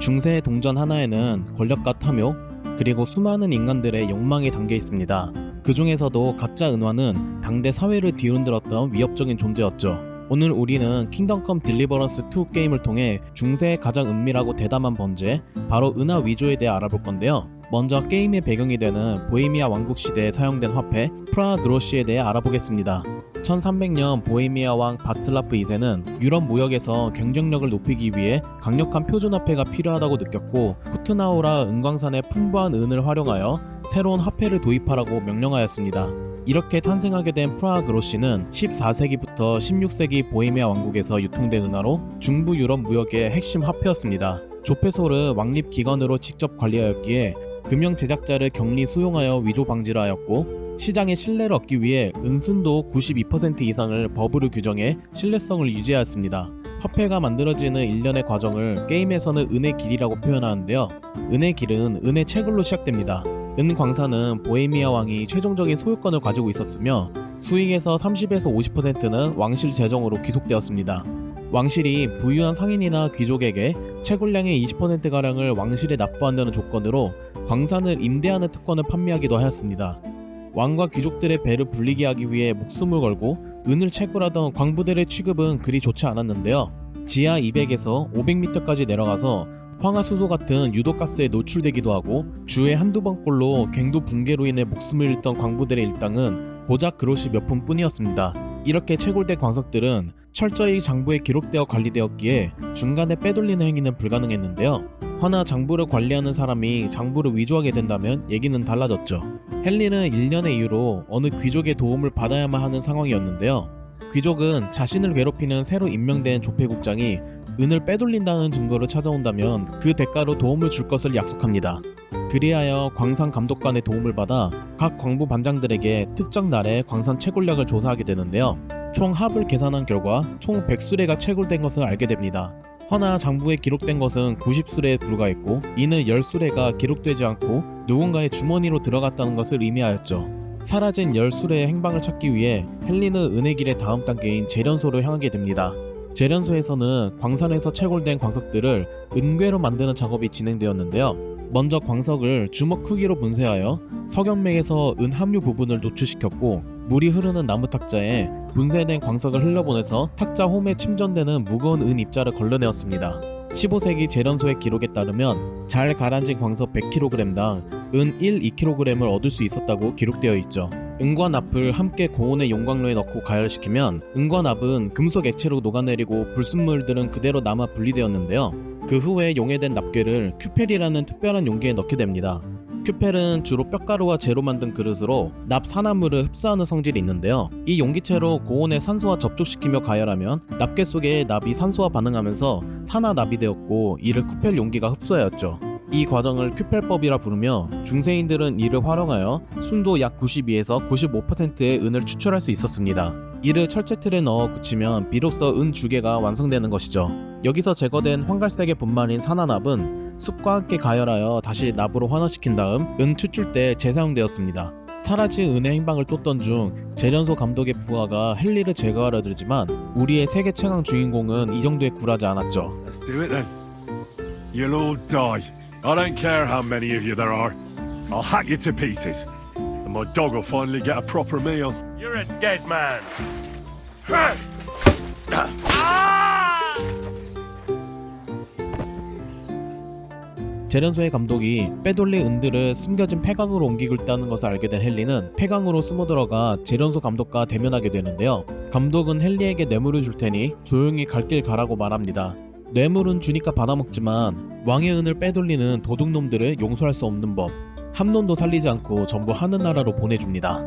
중세의 동전 하나에는 권력과 탐욕, 그리고 수많은 인간들의 욕망이 담겨 있습니다. 그 중에서도 가짜 은화는 당대 사회를 뒤흔들었던 위협적인 존재였죠. 오늘 우리는 킹덤컴 딜리버런스 2 게임을 통해 중세의 가장 은밀하고 대담한 번제, 바로 은하 위조에 대해 알아볼 건데요. 먼저 게임의 배경이 되는 보헤미아 왕국 시대에 사용된 화폐 프라 그로시에 대해 알아보겠습니다. 1300년 보헤미아 왕 바슬라프 2세는 유럽 무역에서 경쟁력을 높이기 위해 강력한 표준화폐가 필요하다고 느꼈고 쿠트나우라 은광산의 풍부한 은을 활용하여 새로운 화폐를 도입하라고 명령하였습니다. 이렇게 탄생하게 된 프라 그로시는 14세기부터 16세기 보헤미아 왕국에서 유통된 은화로 중부 유럽 무역의 핵심 화폐였습니다. 조페소르 왕립 기관으로 직접 관리하였기에 금형 제작자를 격리 수용하여 위조 방지를 하였고 시장의 신뢰를 얻기 위해 은순도 92% 이상을 법으로 규정해 신뢰성을 유지하였습니다. 화폐가 만들어지는 일련의 과정을 게임에서는 은의 길이라고 표현하는데요. 은의 길은 은의 채굴로 시작됩니다. 은 광산은 보헤미아 왕이 최종적인 소유권을 가지고 있었으며 수익에서 30에서 50%는 왕실 재정으로 귀속되었습니다. 왕실이 부유한 상인이나 귀족에게 채굴량의 20%가량을 왕실에 납부한다는 조건으로 광산을 임대하는 특권을 판매하기도 하였습니다. 왕과 귀족들의 배를 불리게 하기 위해 목숨을 걸고 은을 채굴하던 광부들의 취급은 그리 좋지 않았는데요. 지하 200에서 500m까지 내려가서 황화수소 같은 유독가스에 노출되기도 하고 주에 한두 번꼴로 갱도 붕괴로 인해 목숨을 잃던 광부들의 일당은 고작 그릇이 몇 푼뿐이었습니다. 이렇게 채굴된 광석들은 철저히 장부에 기록되어 관리되었기에 중간에 빼돌리는 행위는 불가능했는데요. 허나 장부를 관리하는 사람이 장부를 위조하게 된다면 얘기는 달라졌죠. 헨리는 1년의 이유로 어느 귀족의 도움을 받아야만 하는 상황이었는데요. 귀족은 자신을 괴롭히는 새로 임명된 조폐국장이 은을 빼돌린다는 증거를 찾아온다면 그 대가로 도움을 줄 것을 약속합니다. 그리하여 광산 감독관의 도움을 받아 각 광부 반장들에게 특정 날에 광산 채굴량을 조사하게 되는데요. 총 합을 계산한 결과 총 100수레가 채굴된 것을 알게 됩니다. 허나 장부에 기록된 것은 90수레에 불과했고 이는 10수레가 기록되지 않고 누군가의 주머니로 들어갔다는 것을 의미하였죠. 사라진 10수레의 행방을 찾기 위해 헨리는 은의 길의 다음 단계인 재련소로 향하게 됩니다. 재련소에서는 광산에서 채굴된 광석들을 은괴로 만드는 작업이 진행되었는데요. 먼저 광석을 주먹 크기로 분쇄하여 석영맥에서 은 함유 부분을 노출시켰고 물이 흐르는 나무 탁자에 분쇄된 광석을 흘려보내서 탁자 홈에 침전되는 무거운 은 입자를 걸러내었습니다. 15세기 재련소의 기록에 따르면 잘 가라앉은 광석 100kg당 은 1, 2kg을 얻을 수 있었다고 기록되어 있죠. 은과 납을 함께 고온의 용광로에 넣고 가열시키면 은과 납은 금속 액체로 녹아내리고 불순물들은 그대로 남아 분리되었는데요. 그 후에 용해된 납괴를 큐펠이라는 특별한 용기에 넣게 됩니다. 큐펠은 주로 뼈가루와 재로 만든 그릇으로 납 산화물을 흡수하는 성질이 있는데요. 이 용기체로 고온의 산소와 접촉시키며 가열하면 납괴 속에 납이 산소와 반응하면서 산화납이 되었고 이를 큐펠 용기가 흡수하였죠. 이 과정을 큐펠법이라 부르며 중세인들은 이를 활용하여 순도 약 92에서 95%의 은을 추출할 수 있었습니다. 이를 철제 틀에 넣어 굳히면 비로소 은 주개가 완성되는 것이죠. 여기서 제거된 황갈색의 분말인 산화납은 습과 함께 가열하여 다시 납으로 환원시킨 다음 은 추출 때 재사용되었습니다. 사라진 은의 행방을 쫓던 중 재련소 감독의 부하가 헨리를 제거하려 들지만 우리의 세계 최강 주인공은 이 정도에 굴하지 않았죠. Let's do it then. You'll all die. I don't care how many of you there are. I'll hack you to pieces. And my dog will finally get a proper meal. You're a dead man. 재련소의 감독이 빼돌린 은들을 숨겨진 폐광으로 옮기고 있다는 것을 알게 된 헨리는 폐광으로 숨어들어가 재련소 감독과 대면하게 되는데요. 감독은 헨리에게 뇌물을 줄 테니 조용히 갈 길 가라고 말합니다. 뇌물은 주니까 받아먹지만 왕의 은을 빼돌리는 도둑놈들을 용서할 수 없는 법. 한 놈도 살리지 않고 전부 하늘나라로 보내줍니다.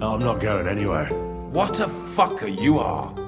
I'm not going anywhere. What a fucker you are.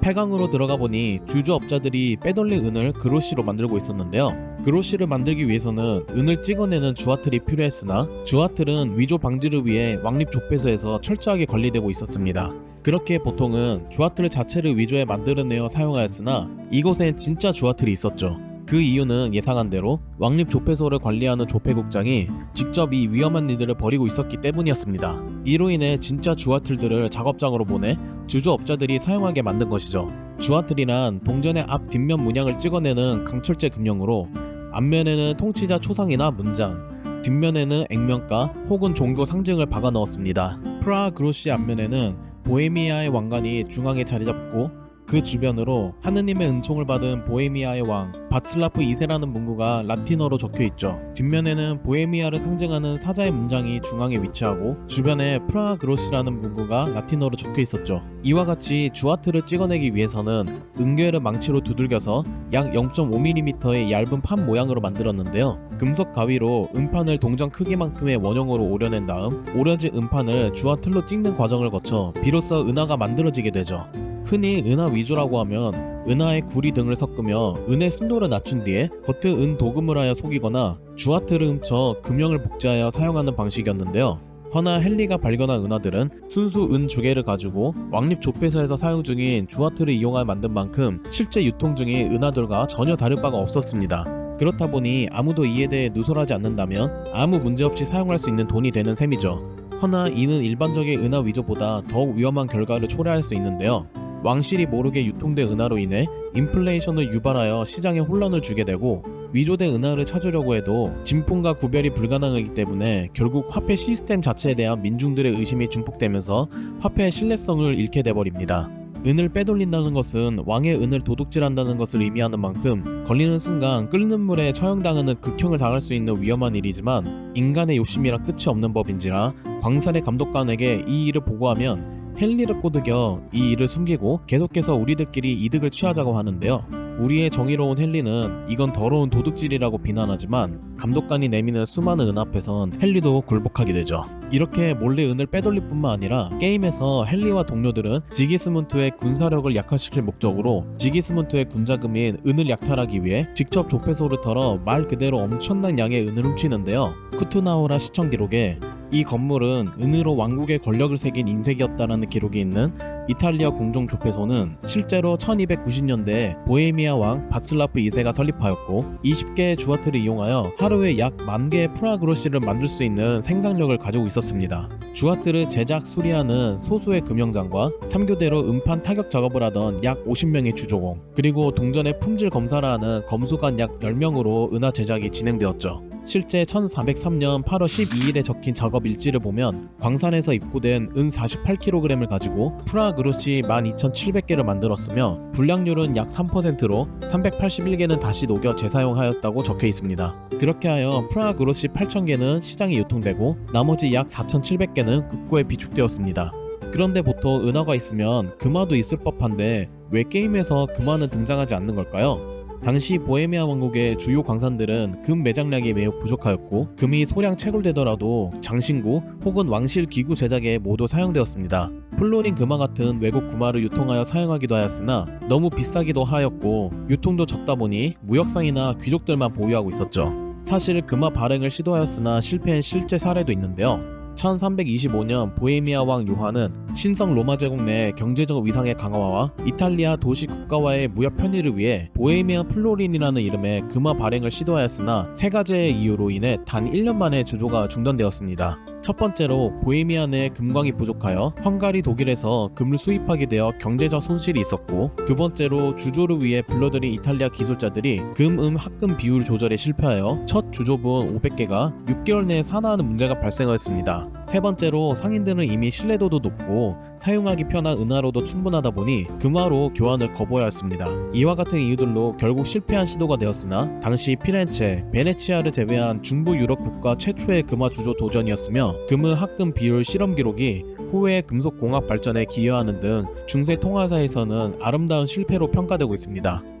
폐광으로 들어가 보니 주주업자들이 빼돌린 은을 그로시로 만들고 있었는데요. 그로시를 만들기 위해서는 은을 찍어내는 주화틀이 필요했으나 주화틀은 위조 방지를 위해 왕립 조폐소에서 철저하게 관리되고 있었습니다. 그렇게 보통은 주화틀 자체를 위조해 만들어내어 사용하였으나 이곳엔 진짜 주화틀이 있었죠. 그 이유는 예상한 대로 왕립 조폐소를 관리하는 조폐국장이 직접 이 위험한 일들을 벌이고 있었기 때문이었습니다. 이로 인해 진짜 주화틀들을 작업장으로 보내 주주업자들이 사용하게 만든 것이죠. 주화틀이란 동전의 앞 뒷면 문양을 찍어내는 강철제 금령으로 앞면에는 통치자 초상이나 문장, 뒷면에는 액면가 혹은 종교 상징을 박아 넣었습니다. 프라 그로시 앞면에는 보헤미아의 왕관이 중앙에 자리 잡고 그 주변으로 하느님의 은총을 받은 보헤미아의 왕 바츠라프 2세라는 문구가 라틴어로 적혀 있죠. 뒷면에는 보헤미아를 상징하는 사자의 문장이 중앙에 위치하고 주변에 프라 그로시라는 문구가 라틴어로 적혀 있었죠. 이와 같이 주아트를 찍어내기 위해서는 은괴를 망치로 두들겨서 약 0.5mm의 얇은 판 모양으로 만들었는데요. 금속 가위로 음판을 동전 크기만큼의 원형으로 오려낸 다음 오려진 음판을 주아틀로 찍는 과정을 거쳐 비로소 은하가 만들어지게 되죠. 흔히 은하 위조라고 하면 은하에 구리 등을 섞으며 은의 순도를 낮춘 뒤에 겉을 은 도금을 하여 속이거나 주아트를 훔쳐 금형을 복제하여 사용하는 방식이었는데요. 허나 헨리가 발견한 은하들은 순수 은 조개를 가지고 왕립 조폐소에서 사용 중인 주아트를 이용하여 만든 만큼 실제 유통 중인 은하들과 전혀 다를 바가 없었습니다. 그렇다 보니 아무도 이에 대해 누설하지 않는다면 아무 문제 없이 사용할 수 있는 돈이 되는 셈이죠. 허나 이는 일반적인 은하 위조보다 더욱 위험한 결과를 초래할 수 있는데요. 왕실이 모르게 유통된 은하로 인해 인플레이션을 유발하여 시장에 혼란을 주게 되고 위조된 은하를 찾으려고 해도 진품과 구별이 불가능하기 때문에 결국 화폐 시스템 자체에 대한 민중들의 의심이 증폭되면서 화폐의 신뢰성을 잃게 돼버립니다. 은을 빼돌린다는 것은 왕의 은을 도둑질한다는 것을 의미하는 만큼 걸리는 순간 끓는 물에 처형당하는 극형을 당할 수 있는 위험한 일이지만 인간의 욕심이라 끝이 없는 법인지라 광산의 감독관에게 이 일을 보고하면 헨리를 꼬드겨 이 일을 숨기고 계속해서 우리들끼리 이득을 취하자고 하는데요. 우리의 정의로운 헨리는 이건 더러운 도둑질이라고 비난하지만 감독관이 내미는 수많은 은 앞에선 헨리도 굴복하게 되죠. 이렇게 몰래 은을 빼돌릴 뿐만 아니라 게임에서 헨리와 동료들은 지기스문트의 군사력을 약화시킬 목적으로 지기스문트의 군자금인 은을 약탈하기 위해 직접 조폐소를 털어 말 그대로 엄청난 양의 은을 훔치는데요. 쿠투나오라 시청 기록에 이 건물은 은으로 왕국의 권력을 새긴 인색이었다라는 기록이 있는 이탈리아 공종 조폐소는 실제로 1290년대에 보헤미아 왕 바슬라프 2세가 설립하였고 20개의 주화틀을 이용하여 하루에 약 만 개의 프라그로시를 만들 수 있는 생산력을 가지고 있었습니다. 주화틀을 제작 수리하는 소수의 금형장과 3교대로 음판 타격 작업을 하던 약 50명의 주조공 그리고 동전의 품질 검사를 하는 검수관 약 10명으로 은하 제작이 진행되었죠. 실제 1403년 8월 12일에 적힌 작업 일지를 보면 광산에서 입고된 은 48kg을 가지고 프라그로시 12,700개를 만들었으며 불량률은 약 3%로 381개는 다시 녹여 재사용하였다고 적혀 있습니다. 그렇게 하여 프라그로시 8,000개는 시장에 유통되고 나머지 약 4,700개는 국고에 비축되었습니다. 그런데 보통 은하가 있으면 금화도 있을 법한데 왜 게임에서 금화는 등장하지 않는 걸까요? 당시 보헤미아 왕국의 주요 광산들은 금 매장량이 매우 부족하였고 금이 소량 채굴되더라도 장신구 혹은 왕실 기구 제작에 모두 사용되었습니다. 플로린 금화 같은 외국 금화를 유통하여 사용하기도 하였으나 너무 비싸기도 하였고 유통도 적다 보니 무역상이나 귀족들만 보유하고 있었죠. 사실 금화 발행을 시도하였으나 실패한 실제 사례도 있는데요. 1325년 보헤미아 왕 요한은 신성 로마 제국 내 경제적 위상의 강화와 이탈리아 도시 국가와의 무역 편의를 위해 보헤미아 플로린이라는 이름의 금화 발행을 시도하였으나 세 가지의 이유로 인해 단 1년 만에 주조가 중단되었습니다. 첫 번째로 보헤미아 내 금광이 부족하여 헝가리 독일에서 금을 수입하게 되어 경제적 손실이 있었고 두 번째로 주조를 위해 불러들인 이탈리아 기술자들이 금음 합금 비율 조절에 실패하여 첫 주조분 500개가 6개월 내에 산화하는 문제가 발생하였습니다. 세 번째로 상인들은 이미 신뢰도도 높고 사용하기 편한 은하로도 충분하다 보니 금화로 교환을 거부하였습니다. 이와 같은 이유들로 결국 실패한 시도가 되었으나 당시 피렌체, 베네치아를 제외한 중부 유럽 국가 최초의 금화 주조 도전이었으며 금은 합금 비율 실험 기록이 후에 금속 공학 발전에 기여하는 등 중세 통화사에서는 아름다운 실패로 평가되고 있습니다.